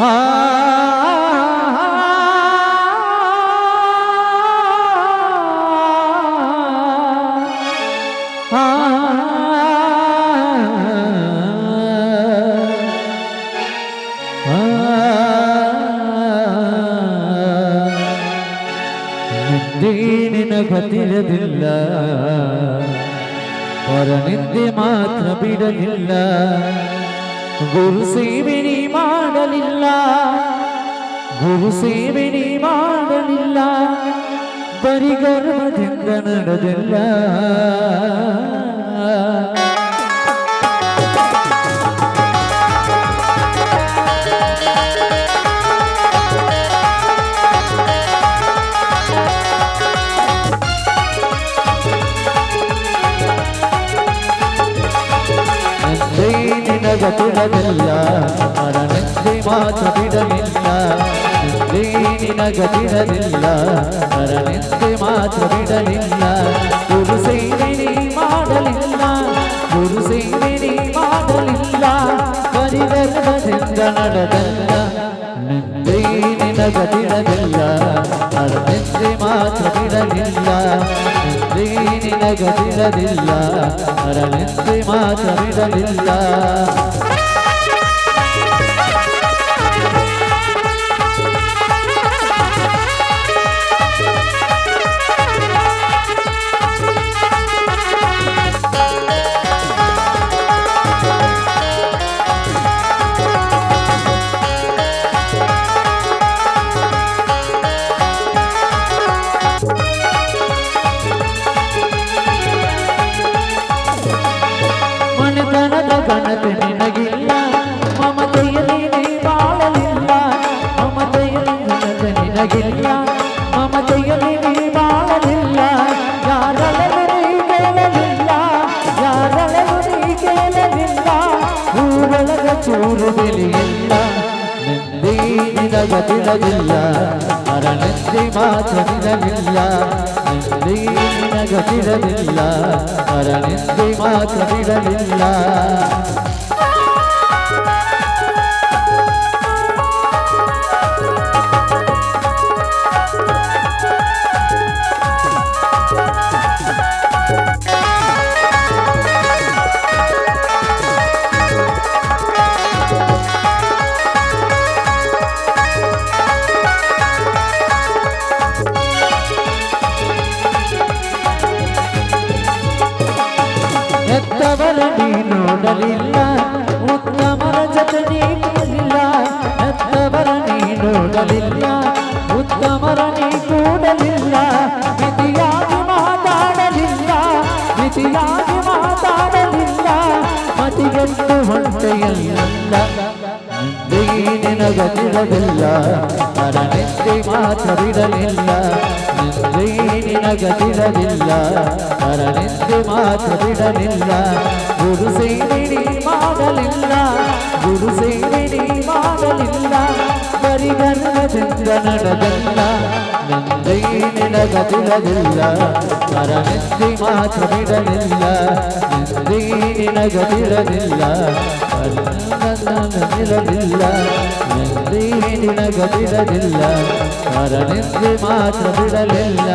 ಆ ನಿನ್ನ ಗತಿರದಿಲ್ಲ ಹೊರ ನಿದ್ದೆ ಮಾತ್ರ ಬಿಡಲಿಲ್ಲ ಗುರು ಸೇವೆ ನೀ ಮಾಡಲಿಲ್ಲ. ಗುರು ಸೇವೆ ನೀ ಮಾಡಲಿಲ್ಲ. ಬರಿ ಗರ್ವದಿಂದ ನಡೆದಿಲ್ಲ. ನಿನಗ ತಿಳಲಿಲ್ಲ ಮಾತು ಬಿಡಲಿಲ್ಲ. ನಂದೇ ನಿನಗ ತಿಳಲಿಲ್ಲ ಮರಣಂತೆ ಮಾತ್ರ ಬಿಡಲಿಲ್ಲ. ಗುರು ಸೇವೆ ನೀ ಮಾಡಲಿಲ್ಲ. ಗುರು ಸೇವೆ ನೀ ಮಾಡಲಿಲ್ಲ. ಪರಿಗರ್ಭದಿಂದ ನಡೆದಲ್ಲ ನಂದೇ ನಿನಗ ತಿಳಲಿಲ್ಲ ಮಾತು ಬಿಡಲಿಲ್ಲ. ನಿನಗ ತಿಳಲಿಲ್ಲ ಮರಣಂತೆ ಮನೆತನದ ಗಣತೆ ನಿನಗಿಲ್ಲ. ಮಮತೆಯಲ್ಲಿ ನೀ ಬಾಳಲಿಲ್ಲ. ಮಮತೆಯಲ್ಲಿ ಗಣತೆ ನಿನಗಿಲ್ಲ. ಮಮತೆಯಲ್ಲಿ ನೀ ಬಾಳಲಿಲ್ಲ. ಯಾರಲ್ಲೂ ನೀ ಕೇಳಲಿಲ್ಲ. ಯಾರಲ್ಲೂ ನೀ ಕೇಳಲಿಲ್ಲ. ಊರೊಳಗ ಚೂರು ಬೆಲೆಯಿಲ್ಲ. ನಿಂದೇ ನಿನಗ ತಿಳಲಿಲ್ಲ ಮರಣಂತೆ ಮಾತ್ರ ನಿನಗಿಲ್ಲ ನಿಂದೇ ನಿನಗ ಎತ್ತವರ ನೀ ನೋಡಲಿಲ್ಲ, ಉತ್ತಮರ ಜೊತೆ ನೀ ಕೂಡಲಿಲ್ಲ ಎತ್ತವರ ನೀ ನೋಡಲಿಲ್ಲ ಉತ್ತಮರ ನೀ ಕೂಡಲಿಲ್ಲ ಮಿತಿಯಾಗಿ ಮಾತಾಡಲಿಲ್ಲ ಮಿತಿಯಾಗಿ ಮಾತಾಡಲಿಲ್ಲ, ಮತಿಗೆಟ್ಟು ಹೊಂಟೆಯಲ್ಲ ನಿನಗ ತಿಳಲಿಲ್ಲ ಮರನೆತ್ತಿ ಮಾತ್ರ ಬಿಡಲಿಲ್ಲ ನಿನಗ ತಿಳಲಿಲ್ಲ ಮರನೆತ್ತಿ ಮಾತ್ರ ಬಿಡಲಿಲ್ಲ ಗುರು ಸೇವೆ ನೀ ಮಾಡಲಿಲ್ಲ ಗುರು ಸೇವೆ ನೀ ಮಾಡಲಿಲ್ಲ ಬರಿ ಗರ್ವದಿಂದ ನಡೆದಲ್ಲ ನಿಂದೇ ನಿನಗ ತಿಳಲಿಲ್ಲ ಮರನೆತ್ತಿ ಮಾತ್ರ ಬಿಡಲಿಲ್ಲ ನಿಂದೇ ನಿನಗ ತಿಳಲಿಲ್ಲ ನಿರಲಿಲ್ಲ ನಿಂದೇ ನಿನಗ ಬಿಡಲಿಲ್ಲ ಮರನಿಂದೆ ಮಾತ್ರ ಬಿಡಲಿಲ್ಲ